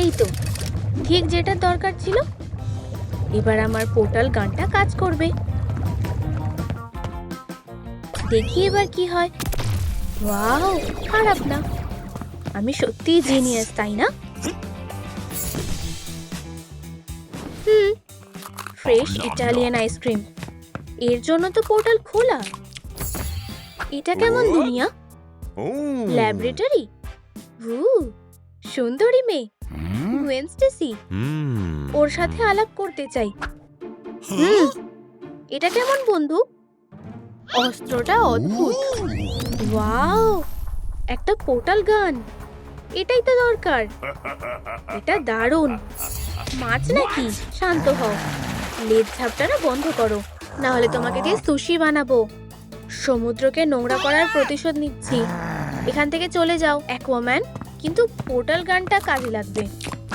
এই তো ঠিক যেটা দরকার ছিল। এবার আমার পোর্টাল গানটা কাজ করবে। দেখি এবার কি হয়। ওয়াও খারাপ না। আমি সত্যিই জিনিয়াস তাই না? হুম ফ্রেশ ইটালিয়ান আইসক্রিম এর জন্য তো পোর্টাল খোলা। এটা কেমন দুনিয়া? Oh. ল্যাবরেটরি হু সুন্দরী মেয়ে। Nguyen Stacey Hmm. ওর সাথে আলাপ করতে চাই। হুম। এটা কেমন বন্ধু অস্ত্রটা অদ্ভুত। ওয়াও! একটা পোর্টাল গান। এটাই তো দরকার। এটা দারুণ। মাছ নাকি? শান্ত হও। লেজ ঝাপটাটা বন্ধ করো। না হলে তোমাকে দিয়ে সুশি বানাবো। সমুদ্রকে নোংরা করার প্রতিশোধ নিচ্ছি। এখান থেকে চলে যাও অ্যাকোয়াম্যান। কিন্তু পোর্টাল গানটা কাজে লাগবে।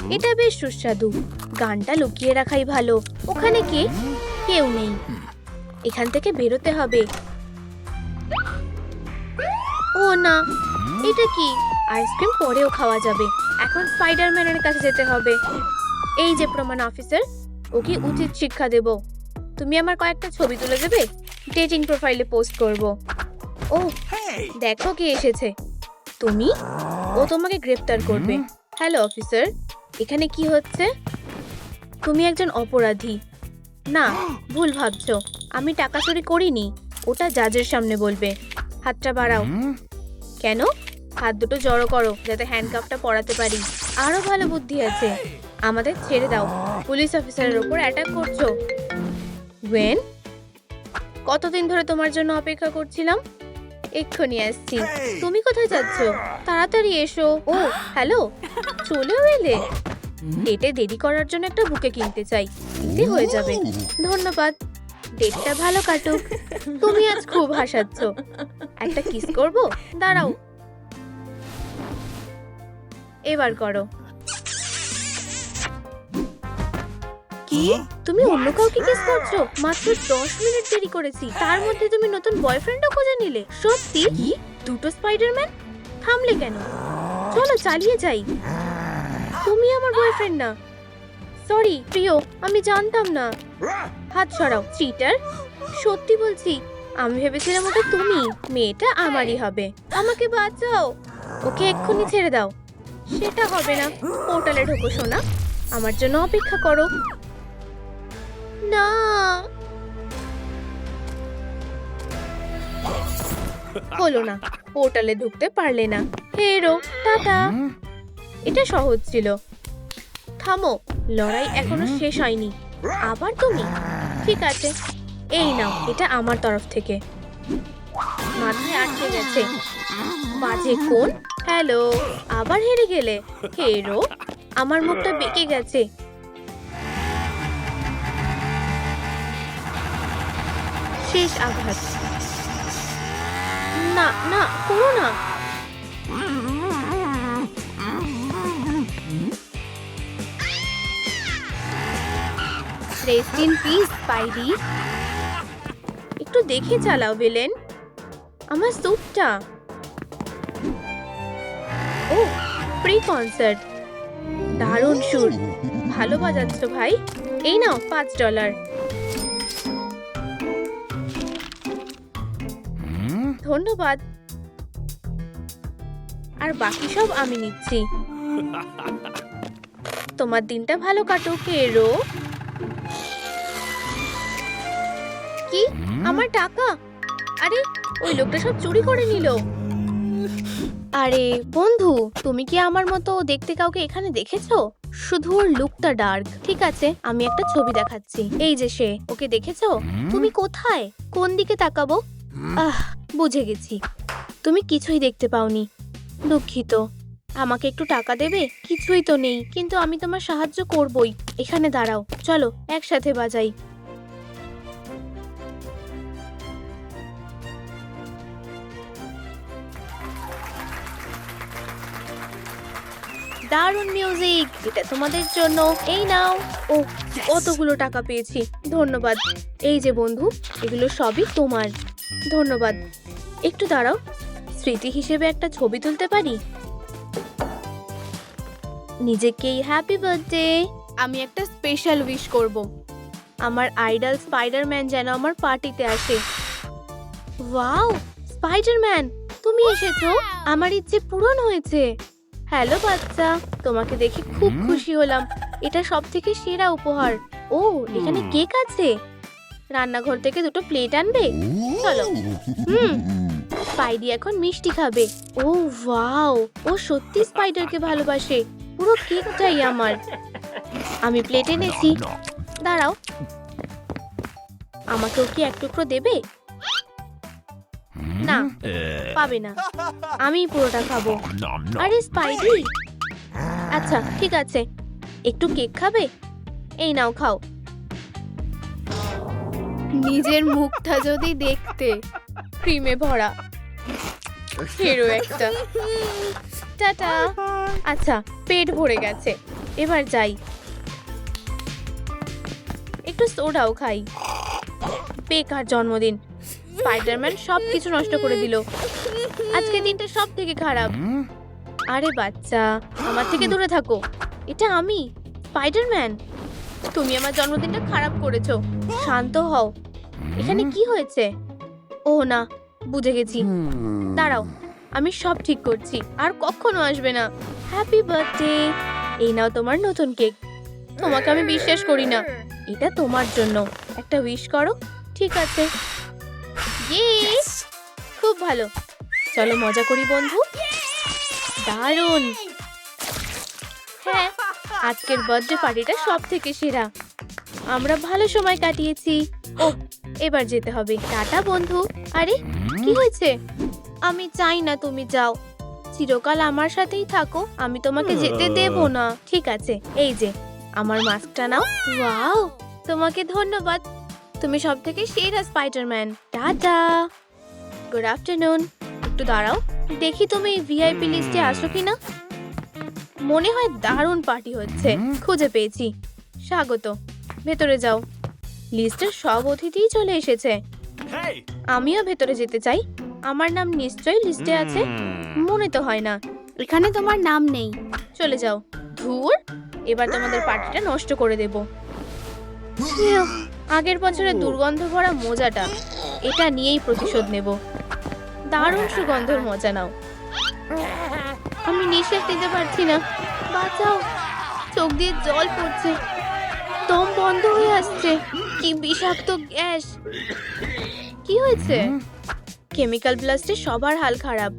এটা বেশ সুস্বাদু। গানটা লুকিয়ে রাখাই ভালো। ওখানে কে? কেউ নেই। এখান থেকে বেরোতে হবে। ও না এটা কি? আইসক্রিম পরেও খাওয়া যাবে। এখন স্পাইডারম্যানের কাছে যেতে হবে। এই যে প্রমাণ অফিসার ওকে উচিত শিক্ষা দেব। তুমি আমার কয়েকটা ছবি তুলে দেবে? ডেটিং প্রোফাইলে পোস্ট করব। ও দেখো কে এসেছে। তুমি? ও তোমাকে গ্রেফতার করবে। Hello officer. এখানে কি হচ্ছে? তুমি একজন অপরাধী। না ভুল ভাবছ। আমি টাকা চুরি করিনি ওটা জাজের সামনে বলবে। হাতটা বাড়াও। কেন? হাত দুটো জড়ো করো যাতে হ্যান্ডকাপটা পরাতে পারি। আরও ভালো বুদ্ধি আছে। আমাদের ছেড়ে দাও। পুলিশ অফিসারের উপর অ্যাটাক করছ। ওয়েন কতদিন ধরে তোমার জন্য অপেক্ষা করছিলাম? এক্ষুনি আসছি। তুমি কোথায় যাচ্ছ? তাড়াতাড়ি এসো। ও হ্যালো? চলেও এলে। ডেটে দেরি করার জন্য একটা বুকে কিনতে চাই। এতে হয়ে যাবে। ধন্যবাদ। ডেটটা ভালো কাটুক। তুমি আজ খুব হাসাচ্ছ। একটা কিস করব? দাঁড়াও। এবার করো। কি? তুমি অন্য কাউকে কিস করছ? মাত্র দশ মিনিট দেরি করেছি। তার মধ্যে তুমি নতুন বয়ফ্রেন্ডও খুঁজে নিলে। সত্যি? দুটো স্পাইডারম্যান? থামলে কেন? চলো চালিয়ে যাই। তুমি আমার বয়ফ্রেন্ড না। সরি প্রিয়, আমি জানতাম না। হাত সরাও চিটার সত্যি বলছি, আমি ভেবেছিলাম ওটা তুমি, মেয়েটা আমারই হবে। আমাকে বাঁচাও। ওকে এক্ষুনি ছেড়ে দাও। সেটা হবে না। পোর্টালে ঢোকো, সোনা। আমার জন্য অপেক্ষা করো। না। হলো না পোর্টালে ঢুকতে পারলে না। হেরো, টাটা। এটা সহজ ছিল। থামো লড়াই এখনও শেষ হয়নি। আবার তুমি? ঠিক আছে। এই নাও এটা আমার তরফ থেকে। মাথায় আটকে গেছে। বাজে কোন হ্যালো আবার হেরে গেলে? হেরো আমার মুখটা বেঁকে গেছে। শেষ আঘাত। না না করো না। রেস্ট ইন পিস স্পাইডি একটু দেখে চালাও বেলেন আমার স্যুটটা ও প্রি কনসার্ট দারুণ সুর ভালো বাজাচ্ছ ভাই। এই নাও, পাঁচ ডলার ধন্যবাদ। আর বাকি সব আমি নিচ্ছি। তোমার দিনটা ভালো কাটুক এরো আমার টাকা? আরে ওই লোকটা সব চুরি করে নিল। আরে বন্ধু তুমি কি আমার মতো দেখতে কাউকে এখানে দেখেছ? শুধু ওর লুকটা ডার্ক ঠিক আছে? আমি একটা ছবি দেখাচ্ছি। এই যে সে ওকে দেখেছ? তুমি কোথায়? কোন দিকে তাকাবো? আহ বুঝে গেছি। তুমি কিছুই দেখতে পাওনি। দুঃখিত। আমাকে একটু টাকা দেবে? কিছুই তো নেই। কিন্তু আমি তোমার সাহায্য করবই। এখানে দাঁড়াও। চলো একসাথে বাজাই। দারুণ মিউজিক এটা তোমাদের জন্য। এই নাও। ও কতগুলো টাকা পেয়েছি। ধন্যবাদ। এই যে বন্ধু এগুলো সবই তোমার। ধন্যবাদ। একটু দাঁড়াও। স্মৃতি হিসেবে একটা ছবি তুলতে পারি? নিজেকেই হ্যাপি বার্থডে আমি একটা স্পেশাল উইশ করব। আমার আইডল স্পাইডারম্যান যেন আমার পার্টিতে আসে। ওয়াও স্পাইডারম্যান তুমি এসেছ? আমার ইচ্ছে পূরণ হয়েছে। হ্যালো বাচ্চা তোমাকে দেখে খুব খুশি হলাম। এটা সব থেকে সেরা উপহার। ও এখানে কেক আছে। রান্নাঘর থেকে দুটো প্লেট আনবে? চলো। হুম। স্পাইডি এখন মিষ্টি খাবে। ও ওয়াও। ও সত্যি স্পাইডারকে ভালোবাসে। পুরো কেকটাই আমার। আমি প্লেট এনেছি। দাঁড়াও। আমাকেও কি এক টুকরো দেবে? না পাবে না। আমি পুরোটা খাব। আরে স্পাইডি! আচ্ছা ঠিক আছে। একটু কেক খাবে? এই নাও খাও। নিজের মুখটা যদি দেখতে। ক্রিমে ভরা। হিরো একটা। টাটা। আচ্ছা পেট ভরে গেছে। এবার যাই। একটু সোডাও খাই। বেকার জন্মদিন। স্পাইডারম্যান সব কিছু নষ্ট করে দিল। আজকে দিনটা সব থেকে খারাপ আরে বাচ্চা আমার থেকে দূরে থাকো। এটা আমি স্পাইডারম্যান তুমি আমার জন্মদিনটা খারাপ করেছ। শান্ত হও। এখানে কি হয়েছে? ও না বুঝে গেছি। দাঁড়াও আমি সব ঠিক করছি। আর কখনো আসবে না। হ্যাপি বার্থডে এই নাও তোমার নতুন কেক। তোমাকে আমি বিশ্বাস করি না। এটা তোমার জন্য। একটা উইশ করো। ঠিক আছে। খুব ভালো। চলো মজা করি বন্ধু। দারুণ। হ্যাঁ আজকের বার্থডে পার্টিটা সব থেকে সেরা। আমরা ভালো সময় কাটিয়েছি। ও এবার যেতে হবে। টাটা বন্ধু। আরে, কি হয়েছে? আমি চাই না তুমি যাও। চিরকাল আমার সাথেই থাকো। আমি তোমাকে যেতে দেব না। ঠিক আছে, এই যে, আমার মাস্কটা নাও। ওয়াও, তোমাকে ধন্যবাদ। তুমি সব থেকে সেরা স্পাইডারম্যান টাটা। গুড আফটারনুন একটু দাঁড়াও দেখি তুমি ভিআইপি লিস্টে আসো কিনা। মনে হয় দারুণ পার্টি হচ্ছে খুঁজে পেয়েছি। স্বাগত ভেতরে যাও। লিস্টের সব অতিথিই চলে এসেছে। আমিও ভেতরে যেতে চাই। আমার নাম নিশ্চয়ই লিস্টে আছে। মনে তো হয় না। এখানে তোমার নাম নেই। চলে যাও। ধুর এবার তোমাদের পার্টিটা নষ্ট করে দেব। আগের বছরের দুর্গন্ধ ভরা মোজাটা। এটা নিয়েই প্রতিশোধ নেব। দারুণ সুগন্ধর মজা নাও। আমি নিঃশ্বাস নিতে পারছি না। বাঁচাও। চোখ দিয়ে জল পড়ছে। দম বন্ধ হয়ে আসছে। কি বিষাক্ত গ্যাস। কি হয়েছে? কেমিক্যাল ব্লাস্টে সবার হাল খারাপ।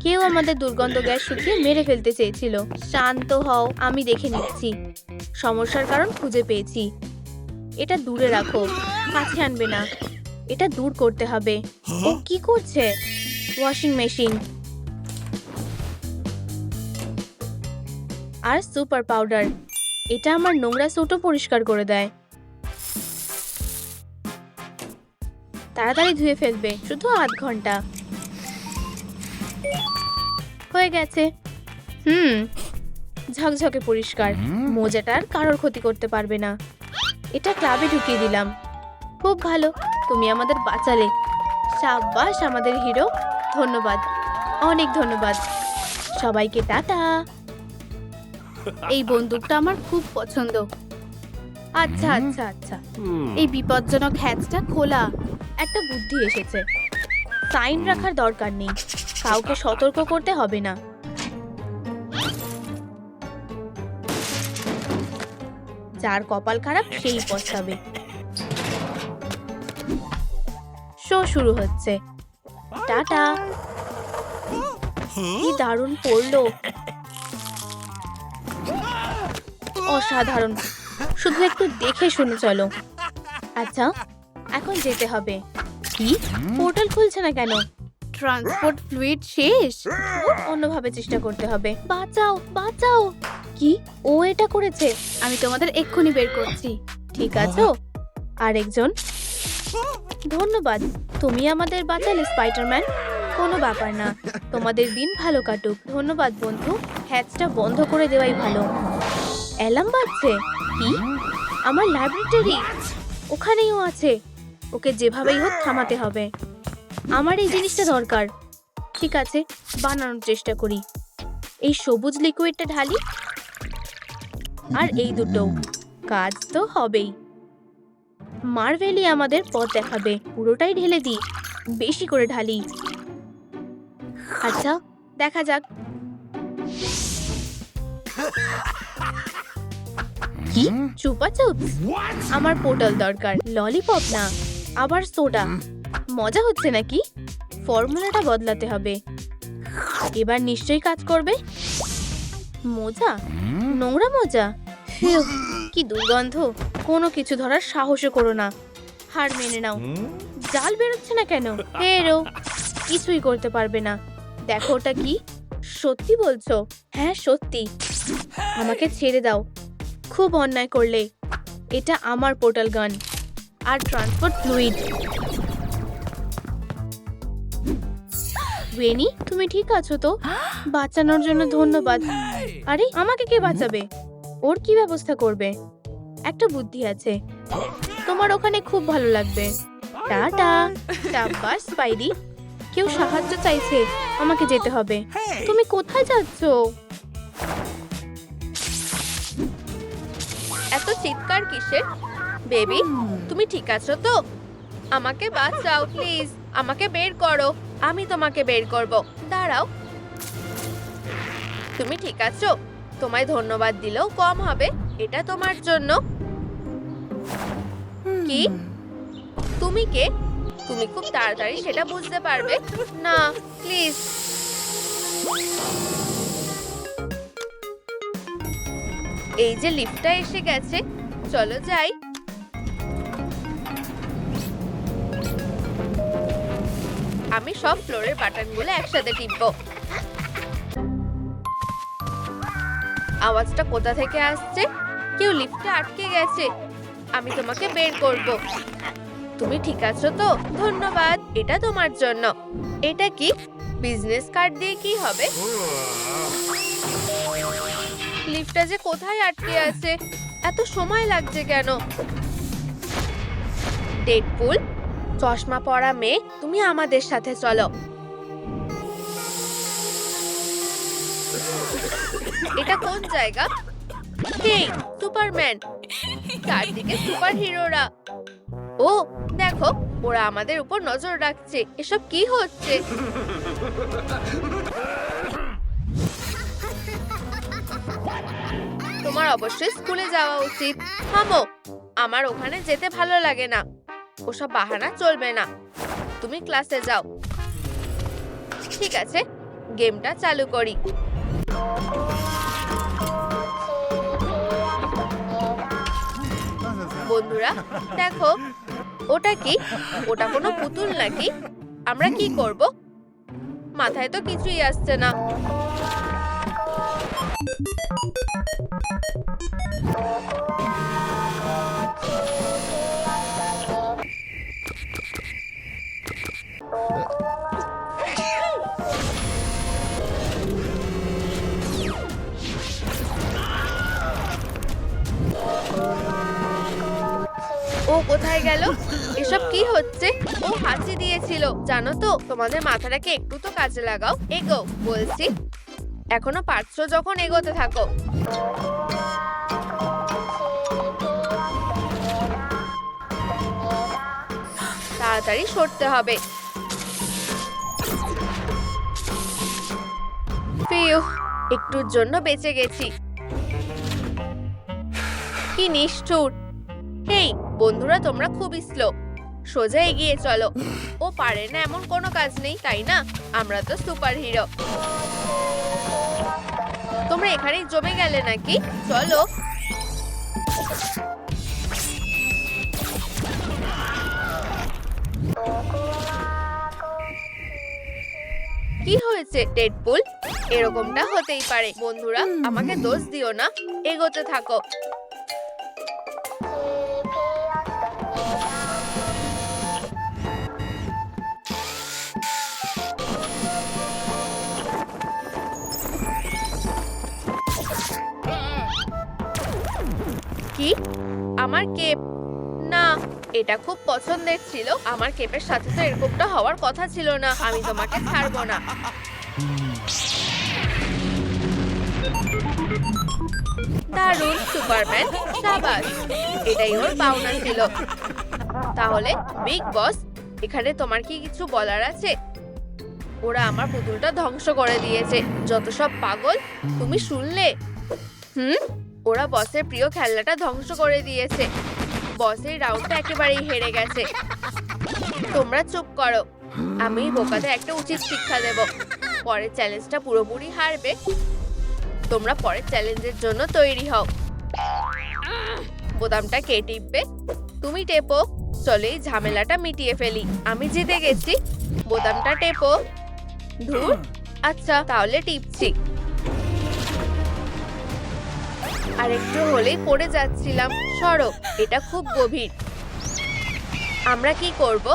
কেউ আমাদের দুর্গন্ধ গ্যাস শুকিয়ে মেরে ফেলতে চেয়েছিল। শান্ত হও আমি দেখে নিচ্ছি। সমস্যার কারণ খুঁজে পেয়েছি। এটা দূরে রাখো কাছে আনবে না। এটা দূর করতে হবে। ও কি করছে? ওয়াশিং মেশিন আর সুপার পাউডার এটা আমার নোংরা সুটও পরিষ্কার করে দেয়। তাড়াতাড়ি ধুয়ে ফেলবে শুধু আধ ঘণ্টা। হয়ে গেছে। হুম ঝকঝকে পরিষ্কার। মোজাটা আর কারোর ক্ষতি করতে পারবে না। এটা ক্লাবে ঢুকিয়ে দিলাম। খুব ভালো তুমি আমাদের বাঁচালে। সাব্বাস আমাদের হিরো ধন্যবাদ। অনেক ধন্যবাদ। সবাইকে টাটা। এই বন্দুকটা আমার খুব পছন্দ। আচ্ছা আচ্ছা আচ্ছা। এই বিপজ্জনক হ্যাচটা খোলা। একটা বুদ্ধি এসেছে। সাইন রাখার দরকার নেই। কাউকে সতর্ক করতে হবে না। যার কপাল খারাপ সেই পস্তাবে। শো শুরু হচ্ছে। টাটা। কি দারুণ পড়ল। অসাধারণ। শুধু একটু দেখে শুনে চলো। আচ্ছা এখন যেতে হবে। কি? পোর্টাল খুলছে না কেন? ট্রান্সপোর্ট ফ্লুইড শেষ। অন্যভাবে চেষ্টা করতে হবে। বাঁচাও বাঁচাও। কি? ও এটা করেছে? আমি তোমাদের এক্ষুনি বের করছি। ঠিক আছো? আরেকজন? ধন্যবাদ। তুমি আমাদের বাঁচালে স্পাইডারম্যান। কোনো ব্যাপার না। তোমাদের দিন ভালো কাটুক। ধন্যবাদ বন্ধু। হ্যাচটা বন্ধ করে দেওয়াই ভালো। অ্যালার্ম বাজছে? কি? আমার লাইব্রেরি ওখানেই ও আছে। ওকে যেভাবেই হোক থামাতে হবে। আমার এই জিনিসটা দরকার। ঠিক আছে বানানোর চেষ্টা করি। এই সবুজ লিকুইডটা ঢালি। আর এই দুটো কাজ তো হবেই। মার্ভেলই আমাদের পথ দেখাবে, পুরোটাই ঢেলে দিই, বেশি করে ঢালি। আচ্ছা দেখা যাক। কি? চুপা চুপস আমার পোর্টাল দরকার, ললিপপ না, আবার সোডা। মজা হচ্ছে নাকি? ফর্মুলাটা বদলাতে হবে। এবার নিশ্চয়ই কাজ করবে। মোজা? নোংরা মোজা? কি দুর্গন্ধ। কোনো কিছু ধরার সাহসও করো না। হার মেনে নাও। জাল বেরোচ্ছে না কেন? বেরো কিছুই করতে পারবে না। দেখো ওটা কি? সত্যি বলছো? হ্যাঁ সত্যি। আমাকে ছেড়ে দাও। খুব অন্যায় করলে। এটা আমার পোর্টাল গান। আর ট্রান্সপোর্ট ফ্লুইড। ওয়েনি তুমি ঠিক আছো তো? বাঁচানোর জন্য ধন্যবাদ। আরে আমাকে কে বাঁচাবে? ওর কি ব্যবস্থা করবে? একটা বুদ্ধি আছে। তোমার ওখানে খুব ভালো লাগবে। টাটা টাব্বাস স্পাইডি। কেউ সাহায্য চাইছে আমাকে যেতে হবে। তুমি কোথায় যাচ্ছ? এত চিৎকার কিসের? বেবি তুমি ঠিক আছো তো? আমাকে বাঁচাও প্লিজ। আমাকে বের করো। আমি তোমাকে বের করব। দাঁড়াও। তুমি ঠিক আছো? তোমায় ধন্যবাদ দিলেও কম হবে। এটা তোমার জন্য। কি? তুমি কে? তুমি খুব তাড়াতাড়ি সেটা বুঝতে পারবে। না প্লিজ। এই যে লিফটটা এসে গেছে। চলো যাই। আমি সব ফ্লোরের বাটনগুলো একসাথে টিপবো। আওয়াজটা কোথা থেকে আসছে? কেউ লিফটে আটকে গেছে। আমি তোমাকে বের করব। তুমি ঠিক আছো তো? ধন্যবাদ। এটা তোমার জন্য। এটা কি? বিজনেস কার্ড দিয়ে কি হবে? লিফটটা যে কোথায় আটকে আছে? এত সময় লাগছে কেন? ডেডপুল? চশমা পরা মেয়ে, তুমি আমাদের সাথে চলো। এটা কোন জায়গা? হেই, সুপারম্যান। চারদিকে সুপার হিরোরা ও, দেখো, ওরা আমাদের উপর নজর রাখছে। এসব কি হচ্ছে? তোমার অবশ্যই স্কুলে যাওয়া উচিত। থামো, আমার ওখানে যেতে ভালো লাগে না। ওসব বাহানা চলবে না। তুমি ক্লাসে যাও। ঠিক আছে গেমটা চালু করি। বন্ধুরা, দেখো, ওটা কি? ওটা কোনো পুতুল নাকি? আমরা কি করব? মাথায় তো কিছুই আসছে না। ও কোথায় গেল? এসব কি হচ্ছে? ও হাঁচি দিয়েছিল। জানো তো, তোমাদের মাথাটাকে একটু তো কাজে লাগাও। এগো, বলছি। এখনও পারছ যখন এগোতে থাকো। তাড়াতাড়ি সরতে হবে। একটুর জন্য বেঁচে গেছি। কি নিষ্ঠুর। হেই বন্ধুরা তোমরা খুবই স্লো সোজা এগিয়ে চলো। ও পারে না এমন কোনো কাজ নেই তাই না? আমরা তো সুপার হিরো তোমরা এখানেই জমে গেলে নাকি? চলো। কি হয়েছে ডেডপুল এরকমটা হতেই পারে বন্ধুরা। আমাকে দোষ দিও না। এগোতে থাকো। কি? আমার কেপ? না, এটা খুব পছন্দের ছিল। আমার কেপের সাথে তো এরকমটা হওয়ার কথা ছিল না। আমি তোমাকে ছাড়বো না। দারুণ, সুপারম্যান, সাবাস। এটাই ওর পাওনা ছিল। তাহলে, বিগ বস, এখানে তোমার কি কিছু বলার আছে? ওরা আমার পুতুলটা ধ্বংস করে দিয়েছে। যত সব পাগল, তুমি শুনলে? হুম? ওরা বসের প্রিয় খেলনাটা ধ্বংস করে দিয়েছে। বসের রাউন্ডটা একেবারেই হেরে গেছে। তোমরা চুপ করো। আমি বোকাতে একটা উচিত শিক্ষা দেব। পরের চ্যালেঞ্জটা পুরোপুরি হারবে। তোমরা পরের চ্যালেঞ্জের জন্য তৈরি হও। বোতামটা কে টিপবে? তুমি টেপো। চলে এই ঝামেলাটা মিটিয়ে ফেলি। আমি জিতে গেছি। বোতামটা টেপো। ধুর। আচ্ছা তাহলে টিপছি। আর একটু হলেই পড়ে যাচ্ছিলাম। সরো এটা খুব গভীর। আমরা কি করব?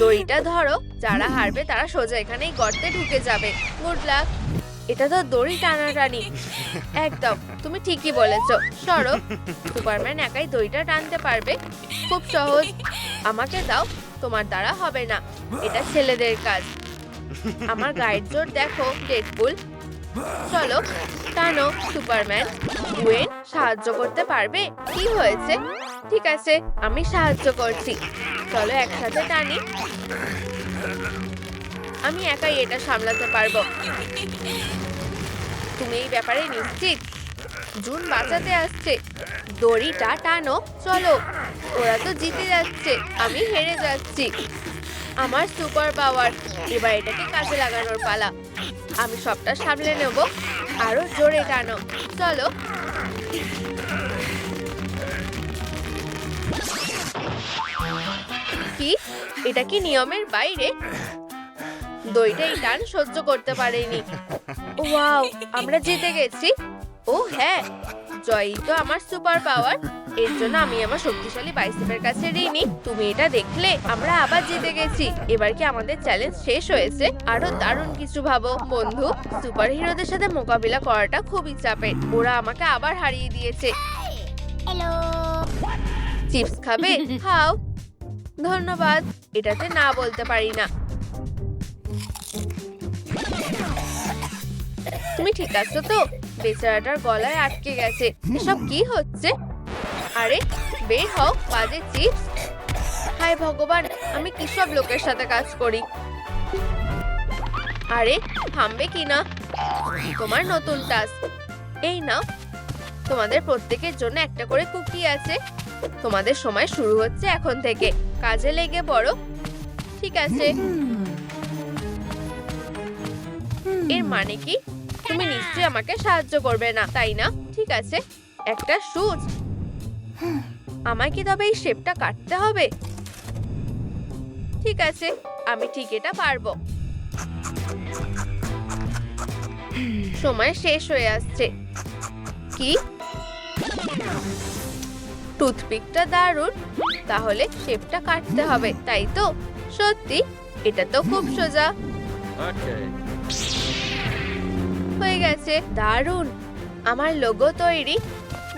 দড়িটা ধরো, যারা হারবে তারা সোজা এখানেই গর্তে ঢুকে যাবে। গুড লাক এটা তো দড়ি টানাটানি একদম, তুমি ঠিকই বলেছ। সরো সুপারম্যান একাই দড়িটা টানতে পারবে। খুব সহজ। আমাকে দাও, তোমার দ্বারা হবে না। এটা ছেলেদের কাজ। আমার গায়ের জোর দেখো ডেডপুল চলো টানো সুপারম্যান, গুয়েন সাহায্য করতে পারবে? কি হয়েছে? ঠিক আছে, আমি সাহায্য করছি। চলো একসাথে টানি। আমি একাই এটা সামলাতে পারব। তুমি এই ব্যাপারে নিশ্চিত? জুন বাঁচাতে আসছে। দড়িটা টানো, চলো। ওরা তো জিতে যাচ্ছে, আমি হেরে যাচ্ছি। আমার সুপার পাওয়ার। এবার এটাকে কাজে লাগানোর পালা। আমি সবটা সামলে নেব। আরও জোরে টানো। চলো। কি? এটা কি নিয়মের বাইরে? দইটা এই টান সহ্য করতে পারেনি। ওয়াও, আমরা জিতে গেছি। ও হ্যাঁ জয়ই তো আমার সুপার পাওয়ার। এর জন্য আমি আমার শক্তিশালী বাইসেপের কাছে ঋণী। তুমি এটা দেখলে আমরা আবার জিতে গেছি। এবার কি আমাদের চ্যালেঞ্জ শেষ হয়েছে? আরও দারুণ কিছু ভাবো। বন্ধু সুপার হিরোদের সাথে মোকাবিলা করাটা খুবই চাপের। ওরা আমাকে আবার হারিয়ে দিয়েছে। চিপস খাবে? খাও। ধন্যবাদ। এটাতে না বলতে পারি না। তুমি ঠিক আছো তো? বেচারাটার গলায় আটকে গেছে। এসব কি হচ্ছে? আরে, বের হও, বাজে চিপস হায় ভগবান, আমি কি সব লোকের সাথে কাজ করি? আরে, থামবে কি না? তোমার নতুন টাস্ক। এই নাও, তোমাদের প্রত্যেকের জন্য একটা করে কুকি আছে। তোমাদের সময় শুরু হচ্ছে এখন থেকে। কাজে লেগে পড়ো। ঠিক আছে। এর মানে কি? তুমি নিশ্চয়ই আমাকে সাহায্য করবে না, তাই না? ঠিক আছে। একটা সুচ। আমায় কি তবে এই শেপটা কাটতে হবে? ঠিক আছে আমি ঠিক এটা পারব। সময় শেষ হয়ে আসছে। কি? টুথপিকটা দারুণ তাহলে শেপটা কাটতে হবে তাই তো? সত্যি এটা তো খুব সোজা। হয়ে গেছে দারুণ। আমার লোগো তৈরি।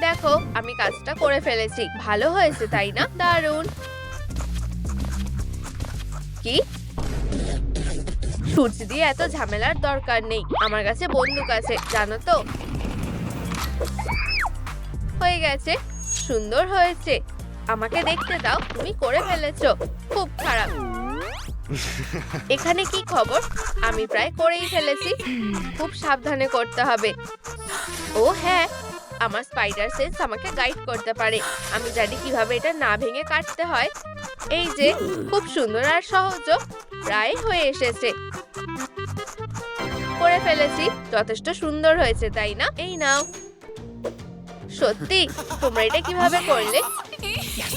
দেখো, আমি কাজটা করে ফেলেছি। ভালো হয়েছে, তাই না? দারুণ। কি? সূর্য দিয়ে এত ঝামেলার দরকার নেই। আমার কাছে বন্দুক আছে, জানো তো? হয়ে গেছে, সুন্দর হয়েছে। আমাকে দেখতে দাও, তুমি করে ফেলেছো। খুব খারাপ। এখানে কি খবর? আমি প্রায় করেই ফেলেছি। খুব সাবধানে করতে হবে। ও হ্যাঁ আমার স্পাইডার সেন্স আমাকে গাইড করতে পারে। আমি জানি কীভাবে এটা না ভেঙে কাটতে হয়। এই যে, খুব সুন্দর আর সহজ প্রায় হয়ে এসেছে। করে ফেলেছি, যথেষ্ট সুন্দর হয়েছে, তাই না? এই নাও। সত্যি, তোমরা এটা কীভাবে করলে?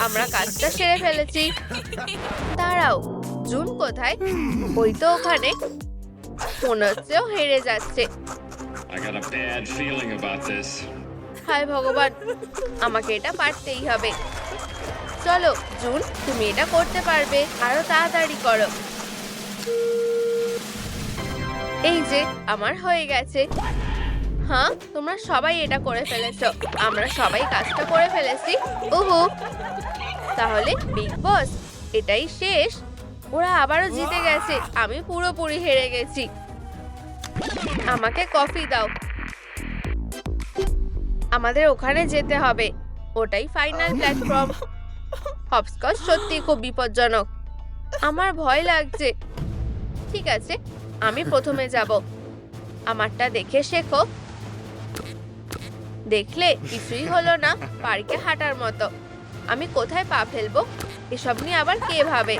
আমরা কাজটা সেরে ফেলেছি। দাঁড়াও, জুন কোথায়? ওই তো ওখানে। মনে হচ্ছে হেরে যাচ্ছে। I got a bad feeling about this. হায় ভগবান। আমাকে এটা পারতেই হবে। চলো, জুন, তুমি এটা করতে পারবে। আরও তাড়াতাড়ি করো। এই যে, আমার হয়ে গেছে। হ্যাঁ তোমরা সবাই এটা করে ফেলেছো। আমরা সবাই কাজটা করে ফেলেছি। ওহো তাহলে বিগ বস, এটাই শেষ। ওরা আবারও জিতে গেছে। আমি পুরোপুরি হেরে গেছি। আমাকে কফি দাও। আমাদের ওখানে যেতে হবে। ওটাই ফাইনাল প্ল্যাটফর্ম হপস্কচ সত্যি খুব বিপজ্জনক। আমার ভয় লাগছে। ঠিক আছে, আমি প্রথমে যাব। আমারটা দেখে শেখো। দেখলে কিছুই হলো না, পার্কে হাঁটার মতো। আমি কোথায় পা ফেলব? এসব নিয়ে আবার কে ভাবে?